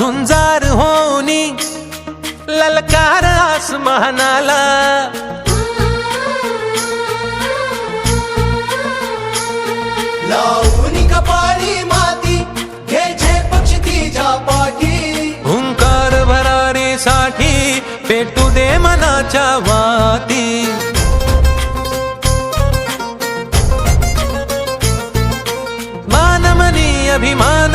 झुंजार होनी ललकार आसमानाला. लावून कपाळी माती पक्षी तिच्या पाठी. हुंकार भरारीसाठी पेटू दे मनाच्या वाती. मानमनी अभिमान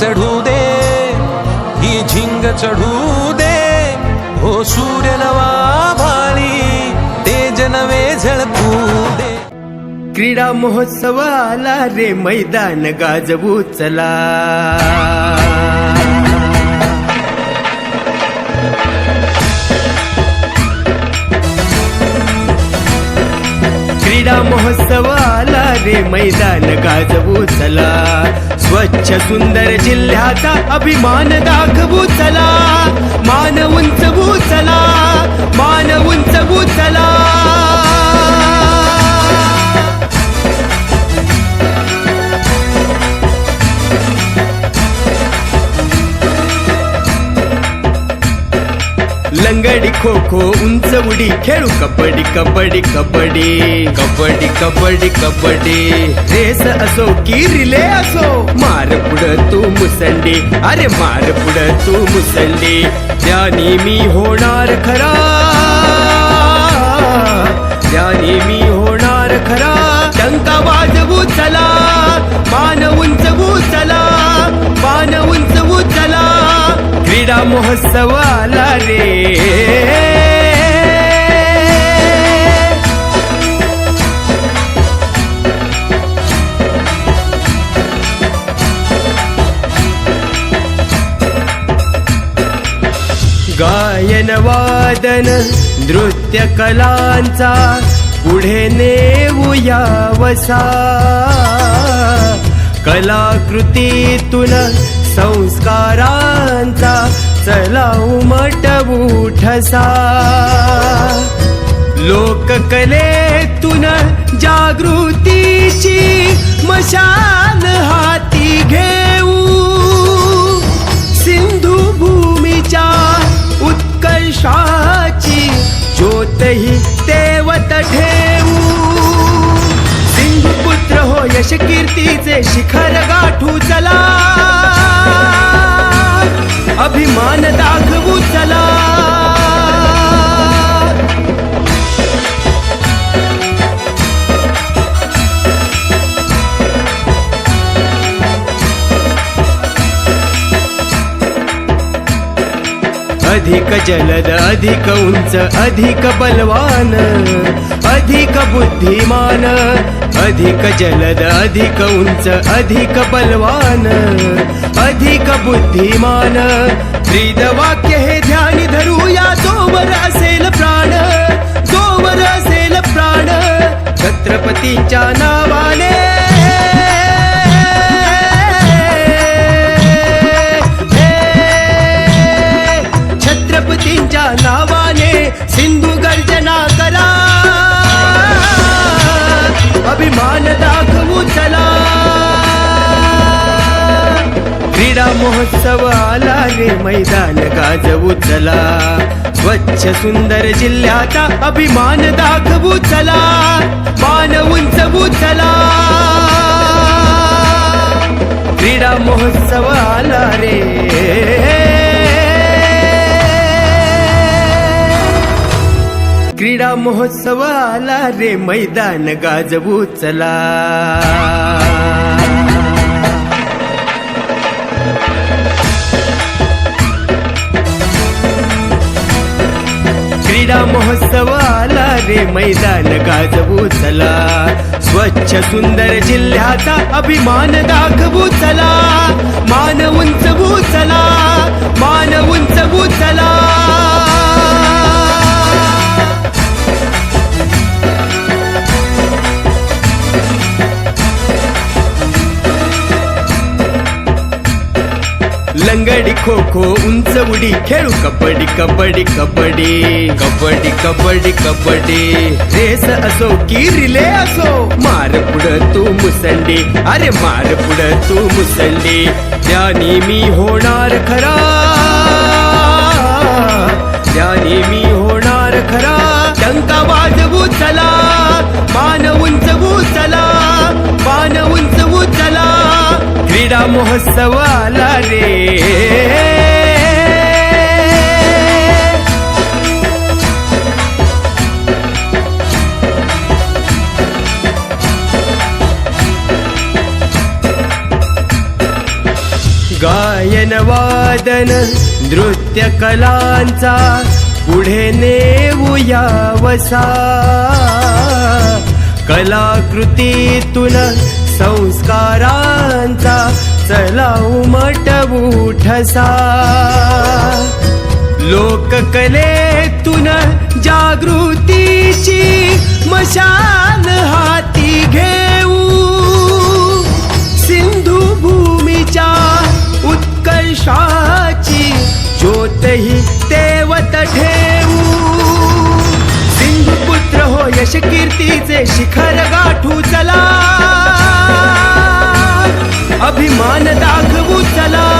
चढू दे ही झिंग चढू दे. हो सूर्य नवा भाळी ते जनवे झळकू दे. क्रीडा महोत्सव आला रे मैदान गाजवू चला. क्रीडा महोत्सव आला रे मैदान गाजवू चला. स्वच्छ सुंदर जिल्ह्याचा अभिमान दाखवू चला. मान उंचवू चला मान उंचवू चला लंगडी खो खो उंच उडी खेळू कबड्डी कबड्डी कबड्डी कबड्डी कबड्डी कबड्डी. रेस असो की रिले असो मार पुढ तू मुसंडी. अरे मार पुढ तू मुसंडी त्यानी मी होणार खरा. त्यानी मी होणार खरा. टंका वाजवू चला मान उंचवू चला. क्रीडा महोत्सव आला रे. गायन वादन नृत्य कलांचा पुढे नेऊया वसा. कलाकृतीतून संस्कारांचा चला उमटवू ठसा लोककलेतून जागृतीची मशाल हाती घेऊ. सिंधू भूमीच्या उत्कर्षाची ज्योतही तेवत ठेवू. सिंधुपुत्र हो यश कीर्तीचे शिखर गाठू चला. अभिमान दाखवू चला. अधिक जलद अधिक उंच अधिक बलवान अधिक बुद्धिमान अधिक जलद अधिक उंच अधिक बलवान अधिक बुद्धिमान। ब्रीद वाक्य हे ध्यानी धरूया जोवर असेल प्राण। जोवर असेल प्राण। छत्रपतीच्या नावाने महोत्सव आला रे मैदान गाजवू चला. स्वच्छ सुंदर जिल्ह्याचा अभिमान दाखवू चला. मान उंचवू चला. क्रीडा महोत्सव आला रे. क्रीडा महोत्सव आला रे मैदान गाजवू चला. क्रीडा महोत्सव आला रे मैदान गाजवू चला. स्वच्छ सुंदर जिल्ह्याचा अभिमान दाखवू चला. मान उंचवू चला. मान उंचवू चला. लंगडी खो खो उंच उडी खेळू कबड्डी कबड्डी कबड्डी कबड्डी कबड्डी कबड्डी. रेस असो की रिले असो मार पुढ तू मुसंडी. अरे मार पुढ तू मुसंडी त्यानी मी होणार खरा. त्यानी मी होणार खरा. टंका वाजवू चला मान उंचवू चला मान उंचवू चला. क्रीडा महोत्सव आला रे. गायन वादन नृत्य कलांचा पुढे नेऊया वसा. कलाकृतीतून संस्कारांचा चला उमटवू ठसा लोककलेतून जागृतीची मशाल हाती घेऊ. सिंधू भूमीच्या उत्कर्षाची ज्योतही तेवत ठेवू. सिंधू पुत्र हो यश कीर्तीचे शिखर गाठू चला. अभिमान दाखवू चला.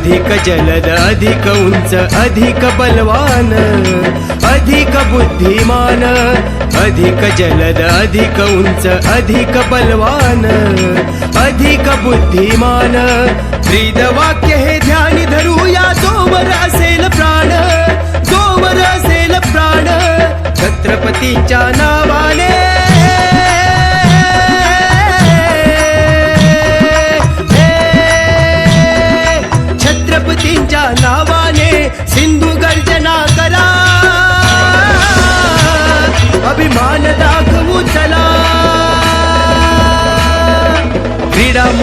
अधिक जलद अधिक उंच अधिक बलवान अधिक बुद्धिमान अधिक जलद अधिक उंच अधिक बलवान अधिक बुद्धिमान। ब्रीद वाक्य हे ध्यान धरूया जोवर असेल प्राण जोवर असेल प्राण छत्रपतीच्या नावाने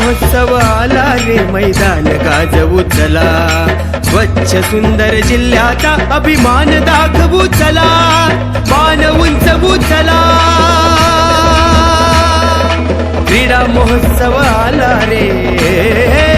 महोत्सव आला रे मैदान गाजवू चला. स्वच्छ सुंदर जिल्ह्याचा अभिमान दाखवू चला. मान उंचवू चला. क्रीडा महोत्सव आला रे.